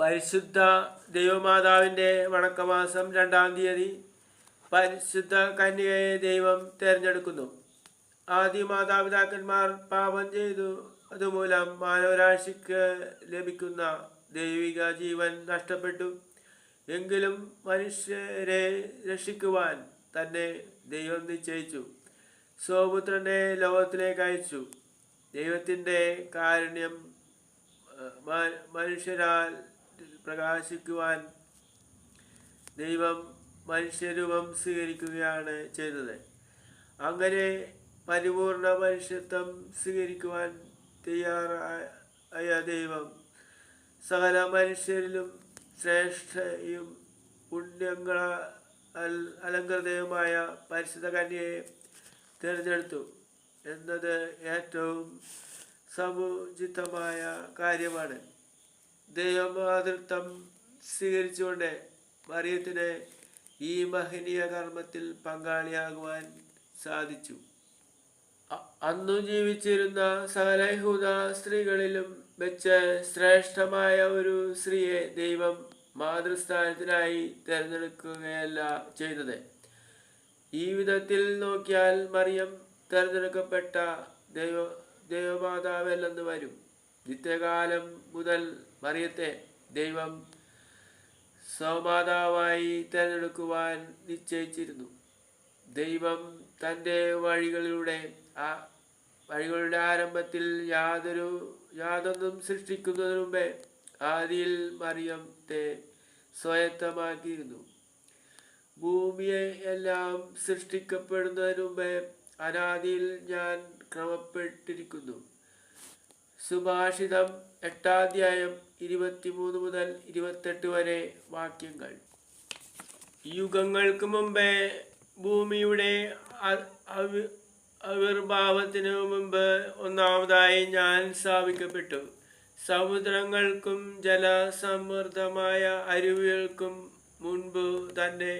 പരിശുദ്ധ ദൈവമാതാവിന്റെ വണക്കമാസം രണ്ടാം തീയതി പരിശുദ്ധ കന്യകയെ ദൈവം തിരഞ്ഞെടുക്കുന്നു. ആദ്യ മാതാപിതാക്കന്മാർ പാപം ചെയ്തു. അതുമൂലം മാനവരാശിക്ക് ലഭിക്കുന്ന ദൈവിക ജീവൻ നഷ്ടപ്പെട്ടു. എങ്കിലും മനുഷ്യരെ രക്ഷിക്കുവാൻ തന്നെ ദൈവം നിശ്ചയിച്ചു. സ്വപുത്രനെ ലോകത്തിലേക്ക് അയച്ചു. ദൈവത്തിന്റെ കാരുണ്യം മനുഷ്യരാൽ പ്രകാശിക്കുവാൻ ദൈവം മനുഷ്യരൂപം സ്വീകരിക്കുകയാണ് ചെയ്തത്. അങ്ങനെ പരിപൂർണ മനുഷ്യത്വം സ്വീകരിക്കുവാൻ തയ്യാറായ ദൈവം സകല മനുഷ്യരിലും ശ്രേഷ്ഠയും പുണ്യങ്ങള അലങ്കൃതയുമായ പരിശുദ്ധ കന്യയെ തിരഞ്ഞെടുത്തു എന്നത് ഏറ്റവും സമുചിതമായ കാര്യമാണ്. ദൈവമാതൃത്വം സ്വീകരിച്ചുകൊണ്ട് മറിയത്തിന് ഈ മഹനീയ കർമ്മത്തിൽ പങ്കാളിയാകുവാൻ സാധിച്ചു. അന്നു ജീവിച്ചിരുന്ന സകല സ്ത്രീകളിലും വെച്ച് ശ്രേഷ്ഠമായ ഒരു സ്ത്രീയെ ദൈവം മാതൃസ്ഥാനത്തിനായി തിരഞ്ഞെടുക്കുകയല്ല ചെയ്തത്. ഈ വിധത്തിൽ നോക്കിയാൽ മറിയം തിരഞ്ഞെടുക്കപ്പെട്ട ദൈവ ദൈവമാതാവല്ലെന്ന് വരും. നിത്യകാലം മുതൽ മറിയത്തെ ദൈവം സ്വമാതാവായി തിരഞ്ഞെടുക്കുവാൻ നിശ്ചയിച്ചിരുന്നു. ദൈവം തന്റെ വഴികളിലൂടെ ആ വഴികളുടെ ആരംഭത്തിൽ യാതൊരു യാതൊന്നും സൃഷ്ടിക്കുന്നതിന് മുമ്പേ ആദിയിൽ മറിയത്തെ സ്വയത്തമാക്കിയിരുന്നു. ഭൂമിയെ എല്ലാം സൃഷ്ടിക്കപ്പെടുന്നതിന് മുമ്പേ അനാദിയിൽ ഞാൻ ക്രമപ്പെട്ടിരിക്കുന്നു. സുഭാഷിതം എട്ടാധ്യായം ഇരുപത്തിമൂന്ന് മുതൽ ഇരുപത്തെട്ട് വരെ വാക്യങ്ങൾ. യുഗങ്ങൾക്ക് മുമ്പേ ഭൂമിയുടെ ആവിർഭാവത്തിനു മുമ്പ് ഒന്നാമതായി ഞാൻ സ്ഥാപിക്കപ്പെട്ടു. സമുദ്രങ്ങൾക്കും ജലസമൃദ്ധമായ അരുവികൾക്കും മുൻപ് തന്നെ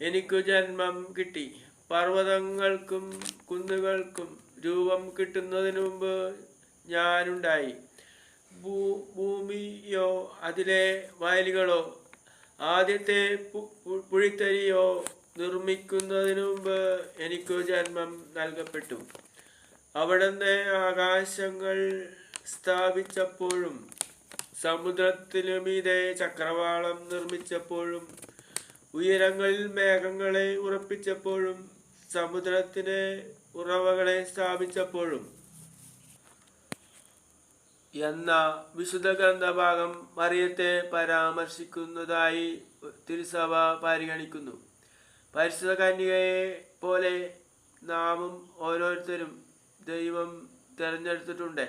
എനിക്കു ജന്മം കിട്ടി. പർവതങ്ങൾക്കും കുന്നുകൾക്കും രൂപം കിട്ടുന്നതിന് മുമ്പ് ഞാനുണ്ടായി. ഭൂ- ഭൂമിയോ അതിലെ വയലുകളോ ആദ്യത്തെ പുഴിത്തരിയോ നിർമ്മിക്കുന്നതിനു മുമ്പ് എനിക്കു ജന്മം നൽകപ്പെട്ടു. അവിടുന്ന് ആകാശങ്ങൾ സ്ഥാപിച്ചപ്പോഴും സമുദ്രത്തിനു മീതെ ചക്രവാളം നിർമ്മിച്ചപ്പോഴും ഉയരങ്ങളിൽ മേഘങ്ങളെ ഉറപ്പിച്ചപ്പോഴും സമുദ്രത്തിന് ഉറവകളെ സ്ഥാപിച്ചപ്പോഴും എന്ന വിശുദ്ധ ഗ്രന്ഥഭാഗം മറിയത്തെ പരാമർശിക്കുന്നതായി തിരുസഭ പരിഗണിക്കുന്നു. പരിശുദ്ധ കന്യകയെ പോലെ നാമും ഓരോരുത്തരും ദൈവം തിരഞ്ഞെടുത്തിട്ടുണ്ട്.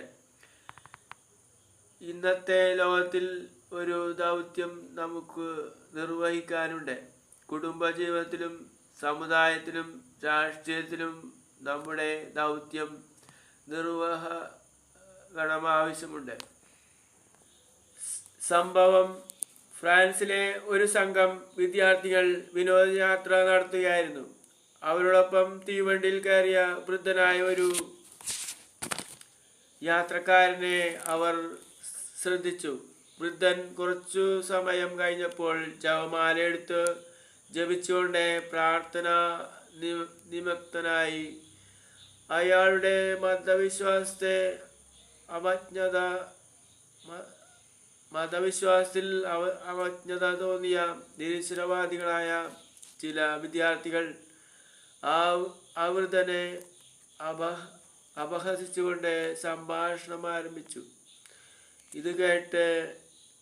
ഇന്നത്തെ ലോകത്തിൽ ഒരു ദൗത്യം നമുക്ക് നിർവഹിക്കാനുണ്ട്. കുടുംബജീവിതത്തിലും സമുദായത്തിലും രാഷ്ട്രീയത്തിലും നമ്മുടെ ദൗത്യം നിർവഹണം ആവശ്യമുണ്ട്. സംഭവം ഫ്രാൻസിലെ ഒരു സംഘം വിദ്യാർത്ഥികൾ വിനോദയാത്ര നടത്തുകയായിരുന്നു. അവരോടൊപ്പം തീവണ്ടിയിൽ കയറിയ വൃദ്ധനായ ഒരു യാത്രക്കാരനെ അവർ ശ്രദ്ധിച്ചു. വൃദ്ധൻ കുറച്ചു സമയം കഴിഞ്ഞപ്പോൾ ജവമാലയെടുത്ത് ജപിച്ചുകൊണ്ട് പ്രാർത്ഥന നിമക്തനായി അയാളുടെ മതവിശ്വാസത്തെ അവജ്ഞത മതവിശ്വാസത്തിൽ അവ അവജ്ഞത തോന്നിയ നിരീശ്വരവാദികളായ ചില വിദ്യാർത്ഥികൾ ആ അവൃതനെ അപ അപഹസിച്ചുകൊണ്ട് സംഭാഷണം ആരംഭിച്ചു. ഇത് കേട്ട്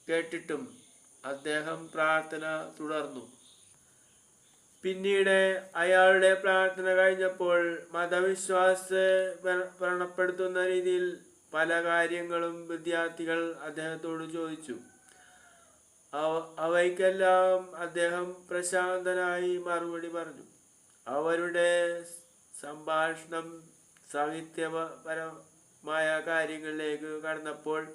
കേട്ടിട്ടും അദ്ദേഹം പ്രാർത്ഥന തുടർന്നു. പിന്നീട് അയാളുടെ പ്രാർത്ഥന കഴിഞ്ഞപ്പോൾ മതവിശ്വാസ വ്ര- വ്രണപ്പെടുത്തുന്ന രീതിയിൽ പല കാര്യങ്ങളും വിദ്യാർത്ഥികൾ അദ്ദേഹത്തോട് ചോദിച്ചു. അവ- അവയ്ക്കെല്ലാം അദ്ദേഹം പ്രശാന്തനായി മറുപടി പറഞ്ഞു. അവരുടെ സംഭാഷണം സാഹിത്യപരമായ കാര്യങ്ങളിലേക്ക് കടന്നപ്പോൾ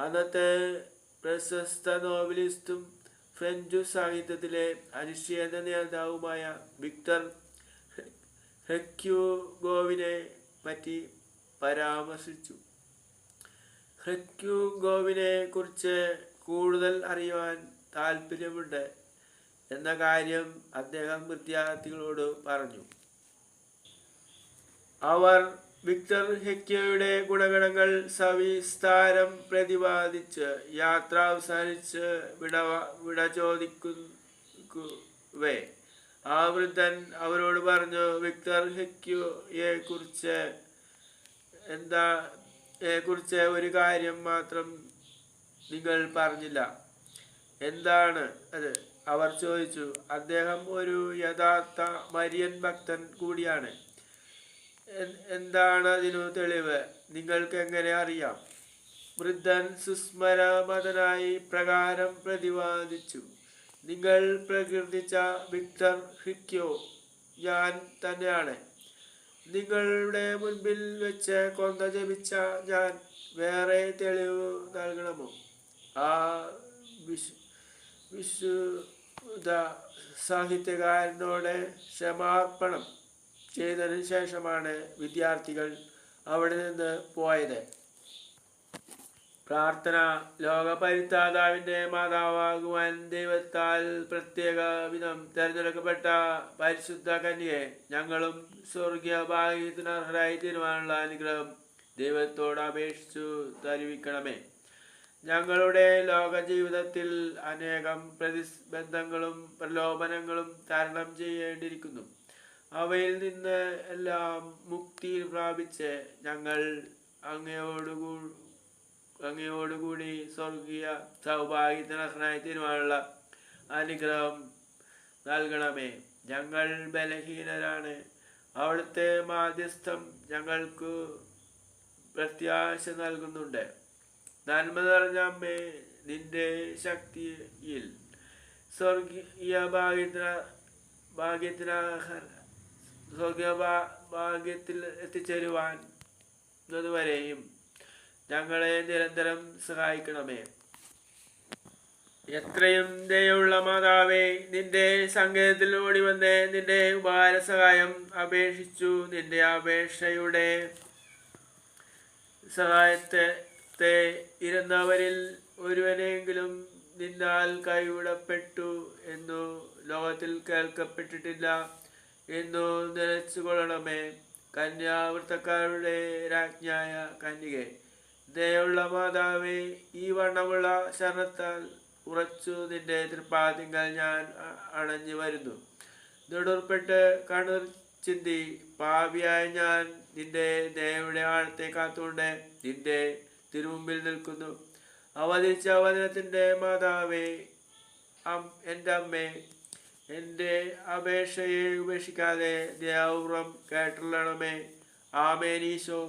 അന്നത്തെ പ്രശസ്ത നോവലിസ്റ്റും ഫ്രഞ്ചു സാഹിത്യത്തിലെ അനിശ്ചിത നേതാവുമായ വിക്ടർ ഹെക്യൂഗോവിനെ പറ്റി പരാമർശിച്ചു. ഹെക്യൂഗോവിനെ കുറിച്ച് കൂടുതൽ അറിയുവാൻ താല്പര്യമുണ്ട് എന്ന കാര്യം അദ്ദേഹം വിദ്യാർത്ഥികളോട് പറഞ്ഞു. അവർ വിക്ടർ ഹെക്യോയുടെ ഗുണഗണങ്ങൾ സവിസ്താരം പ്രതിപാദിച്ച് യാത്ര അവസാനിച്ച് വിട വിട ചോദിക്കുവേ. ആ വൃദ്ധൻ അവരോട് പറഞ്ഞു വിക്ടർ ഹെക്യോയെ കുറിച്ച് എന്താ കുറിച്ച് ഒരു കാര്യം മാത്രം നിങ്ങൾ പറഞ്ഞില്ല. എന്താണ്? അത് അവർ ചോദിച്ചു. അദ്ദേഹം ഒരു യഥാർത്ഥ മരിയൻ ഭക്തൻ കൂടിയാണ്. എന്താണ് അതിനു തെളിവ്? നിങ്ങൾക്ക് എങ്ങനെ അറിയാം? വൃദ്ധൻ സുസ്മരമതനായി പ്രകാരം പ്രതിപാദിച്ചു. നിങ്ങൾ പ്രകീർത്തിച്ച വിക്ടർ ഹിക്യോ ഞാൻ തന്നെയാണ്. നിങ്ങളുടെ മുൻപിൽ വെച്ച് കൊന്ത ജപിച്ച ഞാൻ വേറെ തെളിവ് നൽകണമോ? ആ വിശു വിശുദ്ധ സാഹിത്യകാരനോട് ക്ഷമാർപ്പണം ചെയ്തതിനു ശേഷമാണ് വിദ്യാർത്ഥികൾ അവിടെ നിന്ന് പോയത്. പ്രാർത്ഥന ലോകപരിത്താതാവിന്റെ മാതാവാകുവാൻ ദൈവത്താൽ പ്രത്യേക വിധം തെരഞ്ഞെടുക്കപ്പെട്ട പരിശുദ്ധ കന്യയെ ഞങ്ങളും സ്വർഗീയ ഭാഗ്യത്തിനർഹരായി തീരുവാനുള്ള അനുഗ്രഹം ദൈവത്തോട് അപേക്ഷിച്ചു തരുവിക്കണമേ. ഞങ്ങളുടെ ലോക ജീവിതത്തിൽ അനേകം പ്രതിബന്ധങ്ങളും പ്രലോഭനങ്ങളും തരണം ചെയ്യേണ്ടിയിരിക്കുന്നു. അവയിൽ നിന്ന് എല്ലാം മുക്തി പ്രാപിച്ച് ഞങ്ങൾ അങ്ങയോടുകൂ അങ്ങയോടുകൂടി സ്വർഗീയ സൗഭാഗ്യത്തിന് അർഹനായി തീരുമാനമുള്ള അനുഗ്രഹം നൽകണമേ. ഞങ്ങൾ ബലഹീനരാണ്. അവിടുത്തെ മാധ്യസ്ഥം ഞങ്ങൾക്ക് പ്രത്യാശ നൽകുന്നുണ്ട്. നന്മ നിറഞ്ഞ അമ്മേ നിന്റെ ശക്തിയിൽ സ്വർഗീയ ഭാഗ്യത്തിന ഭാഗ്യത്തിന സ്വർഗീയ ഭാഗ്യത്തിൽ എത്തിച്ചേരുവാൻ വരെയും ഞങ്ങളെ നിരന്തരം സഹായിക്കണമേ. എത്രയും ദയുള്ള മാതാവേ നിന്റെ സങ്കേതത്തിൽ ഓടി വന്ന് നിന്റെ ഉപകാര സഹായം അപേക്ഷിച്ചു. നിന്റെ അപേക്ഷയുടെ സഹായത്തെ ത്തെ ഇരുന്നവരിൽ ഒരുവനെങ്കിലും നിന്നാൽ കൈവിടപ്പെട്ടു എന്നു ലോകത്തിൽ കേൾക്കപ്പെട്ടിട്ടില്ല എന്നു നിലച്ചുകൊള്ളണമേ. കന്യാവൃത്തക്കാരുടെ രാജ്ഞായ കന്യകെ ദയുള്ള മാതാവേ ഈ വണ്ണമുള്ള ശരണത്താൽ ഉറച്ചു നിന്റെ തൃപ്പാദ്യങ്ങൾ ഞാൻ അണഞ്ഞു വരുന്നു. നെടുർപ്പെട്ട് കണ്ണുർ ചിന്തി പാവിയായ ഞാൻ നിന്റെ ദയയുടെ ആഴത്തെ കാത്തുകൊണ്ട് നിന്റെ തിരുമുമ്പിൽ നിൽക്കുന്നു. അവതരിച്ച അവതരത്തിന്റെ മാതാവേ അം എന്റെ അമ്മേ എന്റെ അപേക്ഷയെ ഉപേക്ഷിക്കാതെ ദയാപൂർവം കേട്ടുള്ളണമേ ആമേനീശോ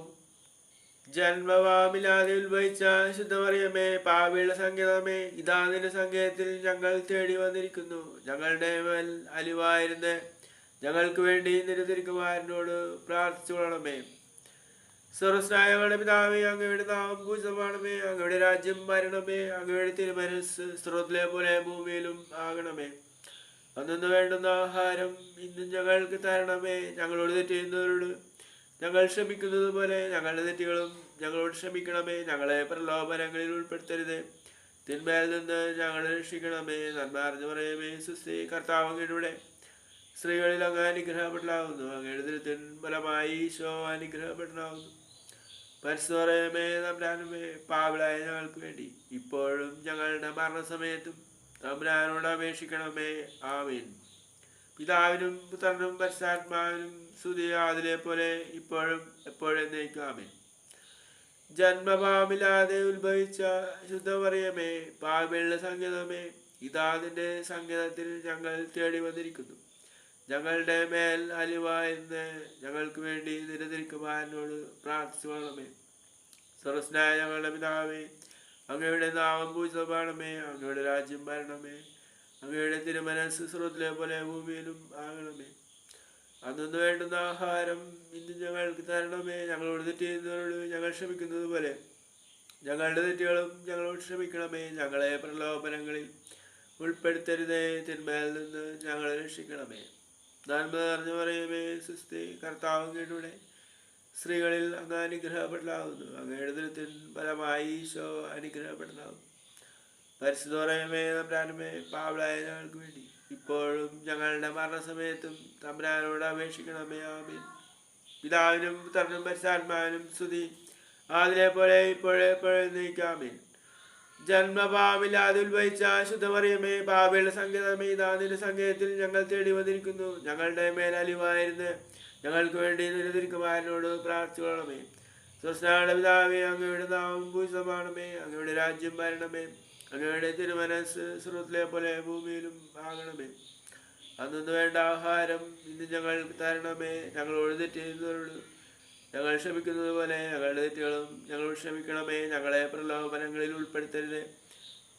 ജന്മവാമില്ലാതെ ഉത്ഭവിച്ച ശുദ്ധമറിയമേ പാവിയുടെ സംഗീതമേ ഇതാ നിന്റെ സങ്കേതത്തിൽ ഞങ്ങൾ തേടി വന്നിരിക്കുന്നു. ഞങ്ങളുടെ മേൽ അലിവായിരുന്ന് ഞങ്ങൾക്ക് വേണ്ടി നിരതിരിക്കുമാരനോട് പ്രാർത്ഥിച്ചു കൊള്ളണമേ. സ്വർസ്നായങ്ങളുടെ പിതാവേ അങ്ങയുടെ നാമം പൂജിതമാണമേ. അങ്ങയുടെ രാജ്യം വരണമേ അങ്ങയുടെ തിരുമനസ് സ്രോതിലെ പോലെ ഭൂമിയിലും ആകണമേ. അന്നു വേണ്ടുന്ന ആഹാരം ഇന്നും ഞങ്ങൾക്ക് തരണമേ. ഞങ്ങളോട് തെറ്റ് ചെയ്യുന്നവരോട് ഞങ്ങൾ ക്ഷമിക്കുന്നത് പോലെ ഞങ്ങളുടെ തെറ്റുകളും ഞങ്ങളോട് ക്ഷമിക്കണമേ ഞങ്ങളെ പ്രലോഭനങ്ങളിൽ ഉൾപ്പെടുത്തരുത്. തിന്മയിൽ നിന്ന് ഞങ്ങളെ രക്ഷിക്കണമേ നന്മ അറിഞ്ഞു പറയമേ സുസ്ഥി കർത്താവ് അങ്ങയുടെ സ്ത്രീകളിൽ അങ്ങ് അനുഗ്രഹപ്പെട്ടാവുന്നു അങ്ങയുടെ ദിനത്തിൻ ഫലമായി ഈശോ അനുഗ്രഹപ്പെട്ടാവുന്നു പരിസ്ഥമേ തമ്പ്രാനുമേ പാവിളായ ഞങ്ങൾക്ക് വേണ്ടി ഇപ്പോഴും ഞങ്ങളുടെ മരണസമയത്തും തമ്പ്രാനോട് അപേക്ഷിക്കണമേ. ആമീൻ. പിതാവിനും പുത്രനും പരിശാത്മാവിനും സ്തുതി അതിലെ പോലെ ഇപ്പോഴും എപ്പോഴും നയിക്കാമേ ജന്മഭാവമില്ലാതെ ഉത്ഭവിച്ച ശുദ്ധമറിയമേ പാവിള്ള സംഗീതമേ ഇതാ നിന്റെ സംഗീതത്തിൽ ഞങ്ങൾ തേടി വന്നിരിക്കുന്നു. ഞങ്ങളുടെ മേൽ അലിവ എന്ന് ഞങ്ങൾക്ക് വേണ്ടി നിരതിരിക്കുവാനോട് പ്രാർത്ഥിച്ചു വേണമേ സർവസ്നായ ഞങ്ങളുടെ പിതാവേ അങ്ങയുടെ നാമം പൂജിതമാണമേ അങ്ങയുടെ രാജ്യം ഭരണമേ അങ്ങയുടെ തിരുമനസ് സ്രോതിലെ പോലെ ഭൂമിയിലും ആകണമേ. അന്നു വേണ്ടുന്ന ആഹാരം ഇന്ന് ഞങ്ങൾക്ക് തരണമേ. ഞങ്ങളോട് തെറ്റ് ചെയ്യുന്നവരോട് ഞങ്ങൾ ക്ഷമിക്കുന്നത് പോലെ. ഞങ്ങളുടെ തെറ്റുകളും ഞങ്ങളോട് ക്ഷമിക്കണമേ. ഞങ്ങളെ പ്രലോഭനങ്ങളിൽ ഉൾപ്പെടുത്തരുതേ. തിന്മയിൽ നിന്ന് ഞങ്ങളെ രക്ഷിക്കണമേ. നന്മ നിറഞ്ഞു പറയുമേ സുസ്ഥി കർത്താവും കേട്ടൂടെ സ്ത്രീകളിൽ അങ്ങ് അനുഗ്രഹപ്പെടലാവുന്നു അങ്ങയുടെ ദിനത്തിൽ ഫലമായി ഈശോ അനുഗ്രഹപ്പെടാവുന്നു പരിശുദ്ധമേ തമ്പ്രാനുമേ പാവളായ വേണ്ടി. ഇപ്പോഴും ഞങ്ങളുടെ മരണസമയത്തും തമ്പ്രാനോട് അപേക്ഷിക്കണമേ ആമീൻ. പിതാവിനും പുത്രനും പരിശാത്മാവിനും സ്തുതി. അതിലെ പോലെ ഇപ്പോഴേ എപ്പോഴേ നീക്കാമീൻ ജന്മഭാവില്ലാതെ ഉത്ഭവിച്ച ശുദ്ധമറിയമേ ഭാവിയുടെ സംഗീതമേ ഇതാതിന്റെ സങ്കേതത്തിൽ ഞങ്ങൾ തേടി വന്നിരിക്കുന്നു. ഞങ്ങളുടെ മേൽ അലിവായിരുന്ന് ഞങ്ങൾക്ക് വേണ്ടി നിരതിരിക്കുമാരനോട് പ്രാർത്ഥിക്കണമേ സ്വസ്നാട പിതാവേ അങ്ങയുടെ നാമം പൂജിതമാണമേ അങ്ങയുടെ രാജ്യം വരണമേ. അങ്ങയുടെ തിരുമനസ് സ്രോത്തിലെ പോലെ ഭൂമിയിലും ആകണമേ. അന്നു വേണ്ട ആഹാരം ഇന്ന് ഞങ്ങൾ തരണമേ. ഞങ്ങളോട് തെറ്റിയുന്നവരോട് ഞങ്ങൾ ക്ഷമിക്കുന്നത് പോലെ ഞങ്ങളുടെ തെറ്റുകളും ഞങ്ങൾ ക്ഷമിക്കണമേ. ഞങ്ങളെ പ്രലോഭനങ്ങളിൽ ഉൾപ്പെടുത്തരുത്.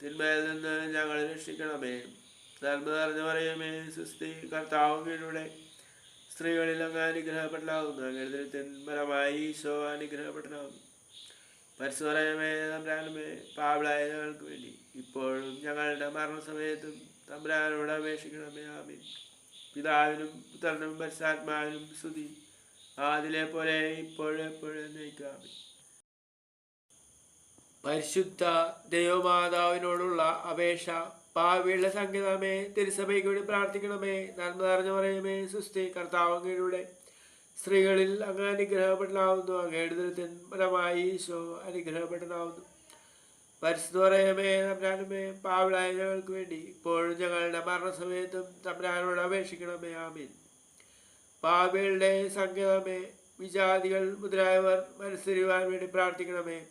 തിന്മയിൽ നിന്ന് ഞങ്ങളെ രക്ഷിക്കണമേ. നന്മ നിറഞ്ഞു പറയുമേ സുസ്ഥി കർത്താവുകളുടെ സ്ത്രീകളിൽ അങ്ങ് അനുഗ്രഹപ്പെടാവുന്നു അങ്ങനെ തിന്മരമായി ഈശോ അനുഗ്രഹപ്പെട്ടാകുന്നു പരിശുദ്ധമേ പാവളായ ഞങ്ങൾക്ക് വേണ്ടി ഇപ്പോഴും ഞങ്ങളുടെ മരണസമയത്തും തമ്പ്രാനോട് അപേക്ഷിക്കണമേ ആമീൻ. പിതാവിനും പുത്രനും പരിശാത്മാവിനും സ്തുതി. ആതിലെ പോലെ ഇപ്പോഴെപ്പോഴും നയിക്കാമേ പരിശുദ്ധ ദൈവമാതാവിനോടുള്ള അപേക്ഷ പാവിയുടെ സംഗീതമേ തിരുസഭയ്ക്ക് വേണ്ടി പ്രാർത്ഥിക്കണമേ നന്മ നിറഞ്ഞു പറയുമേ സുസ്ഥി കർത്താവങ്ങയുടെ സ്ത്രീകളിൽ അങ്ങ് അനുഗ്രഹപ്പെടലാവുന്നു. അങ്ങ് ഫലമായി ഈശോ അനുഗ്രഹപ്പെടലാവുന്നു. പരിശുദ്ധമേ തമ്പ്രാനുമേ പാവിളായ ഞങ്ങൾക്ക് വേണ്ടി ഇപ്പോഴും ഞങ്ങളുടെ മരണസമയത്തും തമ്പ്രാനോട് അപേക്ഷിക്കണമേ. ആമീൻ. പാവികളുടെ സംഗീതമേ വിജാതികൾ മുതലായവർ മനസ്സിരുവാൻ വേണ്ടി പ്രാർത്ഥിക്കണമേ.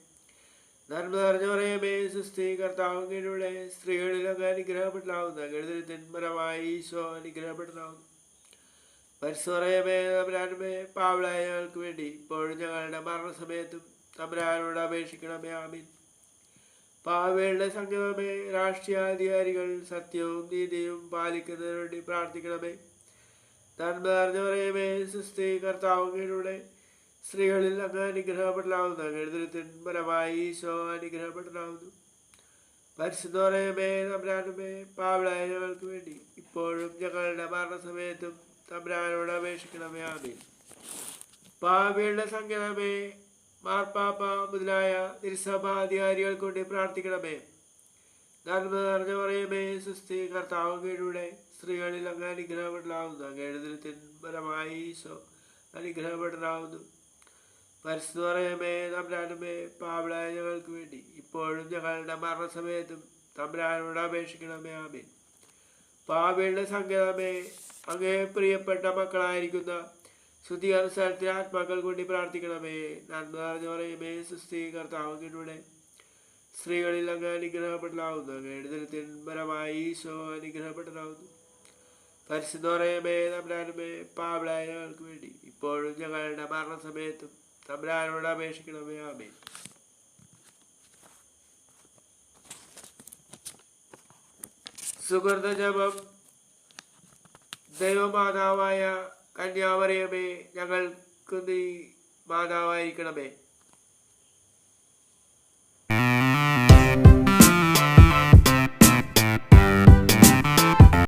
നന്മ നിറഞ്ഞു പറയുമേ സുസ്ഥി കർത്താവിനുള്ള സ്ത്രീകളിലൊക്കെ അനുഗ്രഹപ്പെടലാവുന്ന. ഗണിതത്തിന്മരമായി ഈശോ അനുഗ്രഹപ്പെടലാവുന്നു. പരിസറയമേ തമ്പരാനുമേ പാവളായ ഞങ്ങൾക്ക് വേണ്ടി ഇപ്പോഴും ഞങ്ങളുടെ മരണസമയത്തും തമ്പരാനോട് അപേക്ഷിക്കണമേ ആമീൻ. പാവയുടെ സംഗമേ രാഷ്ട്രീയാധികാരികൾ സത്യവും നീതിയും പാലിക്കുന്നതിന് വേണ്ടി പ്രാർത്ഥിക്കണമേ. നന്മ നിറഞ്ഞു പറയുമേ സുസ്ഥി കർത്താവുകളുടെ സ്ത്രീകളിൽ അങ്ങ് അനുഗ്രഹപ്പെടലാവുന്ന. എഴുതിരത്തിൻപരമായി ഈശോ അനുഗ്രഹപ്പെടലാവുന്നു. പരിശുദ്ധ പറയുമേ തമ്പ്രാനുമേ പാവളായ ഞങ്ങൾക്ക് വേണ്ടി ഇപ്പോഴും ഞങ്ങളുടെ മരണസമയത്തും തമ്പ്രാനോട് അപേക്ഷിക്കണമേ ആമീൻ. പാപികളുടെ സങ്കേതമേ മാർപ്പാപ്പ മുതലായ തിരുസഭാധികാരികൾക്ക് വേണ്ടി പ്രാർത്ഥിക്കണമേ. നന്മ നിറഞ്ഞു പറയുമേ സുസ്ഥി കർത്താവുകളുടെ സ്ത്രീകളിൽ അങ്ങ് അനുഗ്രഹപ്പെടലാവുന്നു. അങ്ങയുടെ ദിനത്തിൻപരമായി ഈശോ അനുഗ്രഹപ്പെടലാവുന്നു. പരസ്യം പറയുമേ തമ്പുരാനുമേ പാവിളായ ഞങ്ങൾക്ക് വേണ്ടി ഇപ്പോഴും ഞങ്ങളുടെ മരണസമയത്തും തമ്പുരാനോട് അപേക്ഷിക്കണമേ ആമീൻ. പാവയുടെ സങ്കേതമേ അങ്ങേ പ്രിയപ്പെട്ട മക്കളായിരിക്കുന്ന ശ്രുതി അനുസരണത്തിന് ആത്മാക്കൾക്ക് വേണ്ടി പ്രാർത്ഥിക്കണമേ. നന്മ നിറഞ്ഞു പറയുമേ സുസ്ഥി സ്ത്രീകളിൽ അങ്ങ് അനുഗ്രഹപ്പെടലാവുന്നു. അങ്ങയുടെ ദിനത്തിൻപരമായി ഈശോ അനുഗ്രഹപ്പെടലാവുന്നു. പരിശുദ്ധ പറയുമേ തമ്പ്രാനുമേ പാവളായവർക്ക് വേണ്ടി ഇപ്പോഴും ഞങ്ങളുടെ മരണസമയത്തും തമ്പ്രാനോട് അപേക്ഷിക്കണമേ. ആമേ സുഹൃത ജപം ദൈവമാതാവായ കന്യാമറിയമേ ഞങ്ങൾക്ക് നീ മാതാവായിരിക്കണമേ.